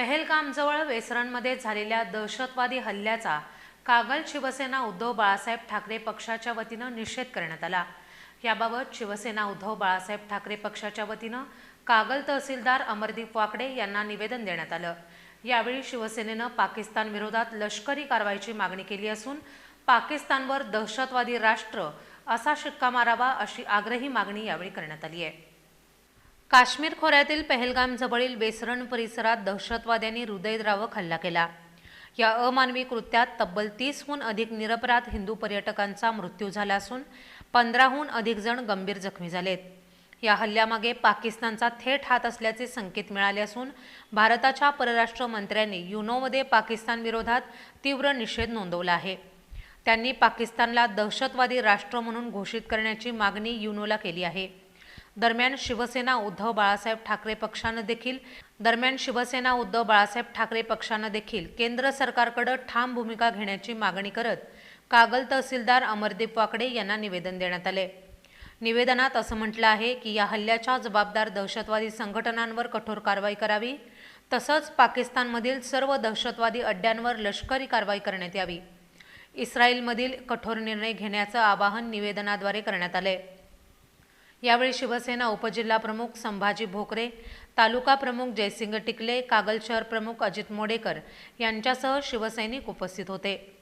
पहलगामजवळ वेसरणमध्ये झालेल्या दहशतवादी हल्ल्याचा कागल शिवसेना उद्धव बाळासाहेब ठाकरे पक्षाच्या वतीनं निषेध करण्यात आला. याबाबत शिवसेना उद्धव बाळासाहेब ठाकरे पक्षाच्या वतीनं कागल तहसीलदार अमरदीप वाकडे यांना निवेदन देण्यात आलं. यावेळी शिवसेनेनं पाकिस्तान विरोधात लष्करी कारवाईची मागणी केली असून पाकिस्तानवर दहशतवादी राष्ट्र असा शिक्का मारावा अशी आग्रही मागणी यावेळी करण्यात आली आहे काश्मीर खोऱ्यातील पहलगाम जवळील बेसरण परिसरात दहशतवाद्यांनी हृदयद्रावक हल्ला केला. या अमानवी कृत्यात तब्बल तीसहून अधिक निरपराध हिंदू पर्यटकांचा मृत्यू झाला असून पंधराहून अधिक जण गंभीर जखमी झालेत. या हल्ल्यामागे पाकिस्तानचा थेट हात असल्याचे संकेत मिळाले असून भारताच्या परराष्ट्र मंत्र्यांनी युनोमध्ये पाकिस्तानविरोधात तीव्र निषेध नोंदवला आहे. त्यांनी पाकिस्तानला दहशतवादी राष्ट्र म्हणून घोषित करण्याची मागणी युनोला केली आहे. दरम्यान शिवसेना उद्धव बाळासाहेब ठाकरे पक्षानं देखील दरम्यान शिवसेना उद्धव बाळासाहेब ठाकरे पक्षानं देखील केंद्र सरकारकडे ठाम भूमिका घेण्याची मागणी करत कागल तहसीलदार अमरदीप वाकडे यांना निवेदन देण्यात आले. निवेदनात असं म्हटलं आहे की या हल्ल्याच्या जबाबदार दहशतवादी संघटनांवर कठोर कारवाई करावी. तसंच पाकिस्तानमधील सर्व दहशतवादी अड्ड्यांवर लष्करी कारवाई करण्यात यावी. इस्रायलमधील कठोर निर्णय घेण्याचं आवाहन निवेदनाद्वारे करण्यात आले यावेळी शिवसेना उपजिल्हा प्रमुख संभाजी भोकरे तालुका प्रमुख जयसिंग टिकले कागल शहर प्रमुख अजित मोडेकर यांच्यासह शिवसैनिक उपस्थित होते.